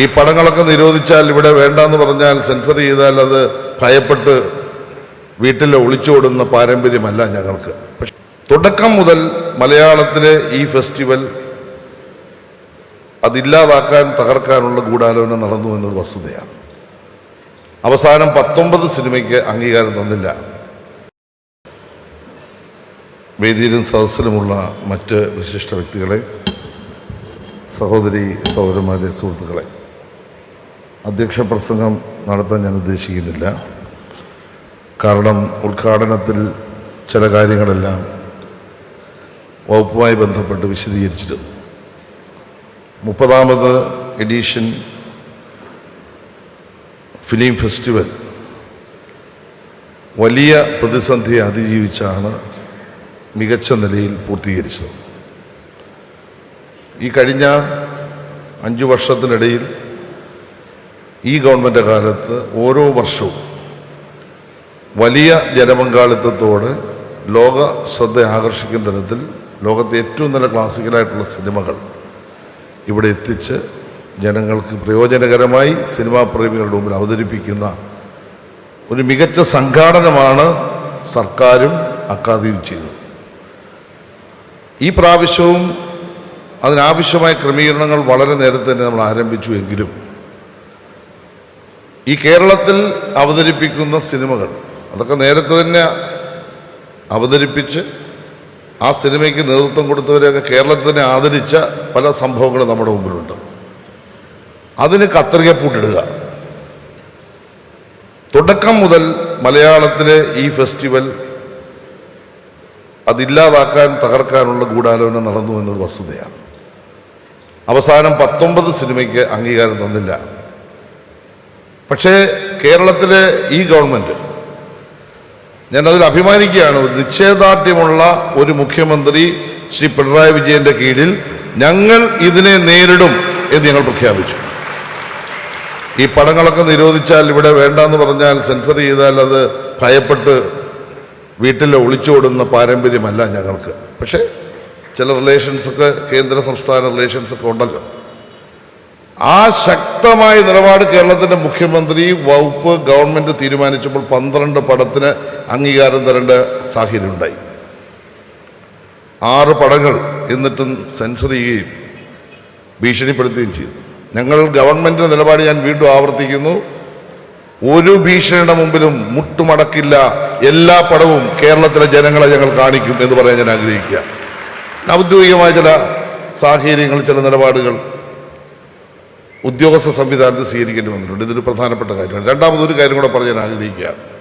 ഈ പടങ്ങളൊക്കെ നിരോധിച്ചാൽ ഇവിടെ വേണ്ടെന്ന് പറഞ്ഞാൽ സെൻസർ ചെയ്താൽ അത് ഭയപ്പെട്ട് വീട്ടിൽ ഒളിച്ചോടുന്ന പാരമ്പര്യമല്ല ഞങ്ങൾക്ക്. പക്ഷെ തുടക്കം മുതൽ മലയാളത്തിലെ ഈ ഫെസ്റ്റിവൽ അതില്ലാതാക്കാൻ തകർക്കാനുള്ള ഗൂഢാലോചന നടന്നു എന്നത് വസ്തുതയാണ്. അവസാനം പത്തൊമ്പത് സിനിമയ്ക്ക് അംഗീകാരം തന്നില്ല. വേദിയിലും സദസ്സിലുമുള്ള മറ്റ് വിശിഷ്ട വ്യക്തികളെ സഹോദരി സഹോദരന്മാരെ സുഹൃത്തുക്കളെ. അധ്യക്ഷ പ്രസംഗം നടത്താൻ ഞാൻ ഉദ്ദേശിക്കുന്നില്ല. കാരണം ഉദ്ഘാടനത്തിൽ ചില കാര്യങ്ങളെല്ലാം വകുപ്പുമായി ബന്ധപ്പെട്ട് വിശദീകരിച്ചിരുന്നു മുപ്പതാമത് എഡീഷൻ ഫിലിം ഫെസ്റ്റിവൽ വലിയ പ്രതിസന്ധിയെ അതിജീവിച്ചാണ് മികച്ച നിലയിൽ പൂർത്തീകരിച്ചത്. ഈ കഴിഞ്ഞ അഞ്ചു വർഷത്തിനിടയിൽ ഈ ഗവൺമെന്റ് കാലത്ത് ഓരോ വർഷവും വലിയ ജനപങ്കാളിത്തത്തോടെ ലോക ശ്രദ്ധ ആകർഷിക്കുന്ന തരത്തിൽ ലോകത്തെ ഏറ്റവും നല്ല ക്ലാസിക്കലായിട്ടുള്ള സിനിമകൾ ഇവിടെ എത്തിച്ച് ജനങ്ങൾക്ക് പ്രയോജനകരമായി സിനിമാ പ്രേമികളുടെ മുമ്പിൽ അവതരിപ്പിക്കുന്ന ഒരു മികച്ച സംഘാടനമാണ് സർക്കാരും അക്കാദമിയും ചെയ്തത് ഈ പ്രാവശ്യവും അതിനാവശ്യമായ ക്രമീകരണങ്ങൾ വളരെ നേരത്തെ തന്നെ നമ്മൾ ആരംഭിച്ചു എങ്കിലും ഈ കേരളത്തിൽ അവതരിപ്പിക്കുന്ന സിനിമകൾ അതൊക്കെ നേരത്തെ തന്നെ അവതരിപ്പിച്ച് ആ സിനിമയ്ക്ക് നേതൃത്വം കൊടുത്തവരെയൊക്കെ കേരളത്തിൽ തന്നെ ആദരിച്ച പല സംഭവങ്ങളും നമ്മുടെ മുമ്പിലുണ്ട്. അതിന് കത്രികപ്പൂട്ടിടുക. തുടക്കം മുതൽ മലയാളത്തിലെ ഈ ഫെസ്റ്റിവൽ അതില്ലാതാക്കാൻ തകർക്കാനുള്ള ഗൂഢാലോചന നടന്നു എന്നത് വസ്തുതയാണ്. അവസാനം പത്തൊമ്പത് സിനിമയ്ക്ക് അംഗീകാരം തന്നില്ല. പക്ഷേ കേരളത്തിലെ ഈ ഗവൺമെന്റ് ഞാനതിൽ അഭിമാനിക്കുകയാണ്. ഒരു നിശ്ചയദാർഢ്യമുള്ള ഒരു മുഖ്യമന്ത്രി ശ്രീ പിണറായി വിജയന്റെ കീഴിൽ ഞങ്ങൾ ഇതിനെ നേരിടും എന്ന് ഞങ്ങൾ പ്രഖ്യാപിച്ചു. ഈ പടങ്ങളൊക്കെ നിരോധിച്ചാൽ ഇവിടെ വേണ്ടെന്ന് പറഞ്ഞാൽ സെൻസർ ചെയ്താൽ അത് ഭയപ്പെട്ട് വീട്ടിൽ ഒളിച്ചോടുന്ന പാരമ്പര്യമല്ല ഞങ്ങൾക്ക്. പക്ഷേ ചില റിലേഷൻസൊക്കെ കേന്ദ്ര സംസ്ഥാന റിലേഷൻസൊക്കെ ഉണ്ടല്ലോ. ആ ശക്തമായ നിലപാട് കേരളത്തിന്റെ മുഖ്യമന്ത്രി വകുപ്പ് ഗവൺമെന്റ് തീരുമാനിച്ചപ്പോൾ പന്ത്രണ്ട് പടത്തിന് അംഗീകാരം തരേണ്ട സാഹചര്യം ഉണ്ടായി ആറ് പടങ്ങൾ എന്നിട്ടും സെൻസർ ചെയ്യുകയും ഭീഷണിപ്പെടുത്തുകയും ചെയ്തു. ഞങ്ങൾ ഗവൺമെന്റ് നിലപാട് ഞാൻ വീണ്ടും ആവർത്തിക്കുന്നു. ഒരു ഭീഷണിയുടെ മുമ്പിലും മുട്ടുമടക്കില്ല. എല്ലാ പടവും കേരളത്തിലെ ജനങ്ങളെ ഞങ്ങൾ കാണിക്കും എന്ന് പറയാൻ ഞാൻ ആഗ്രഹിക്കുക. ഔദ്യോഗികമായ ചില സാഹചര്യങ്ങൾ ചില നിലപാടുകൾ ഉദ്യോഗസ്ഥ സംവിധാനത്തിൽ സ്വീകരിക്കേണ്ടി വന്നിട്ടുണ്ട്. ഇതൊരു പ്രധാനപ്പെട്ട കാര്യമാണ്. രണ്ടാമതൊരു കാര്യം കൂടെ പറയാൻ ആഗ്രഹിക്കുക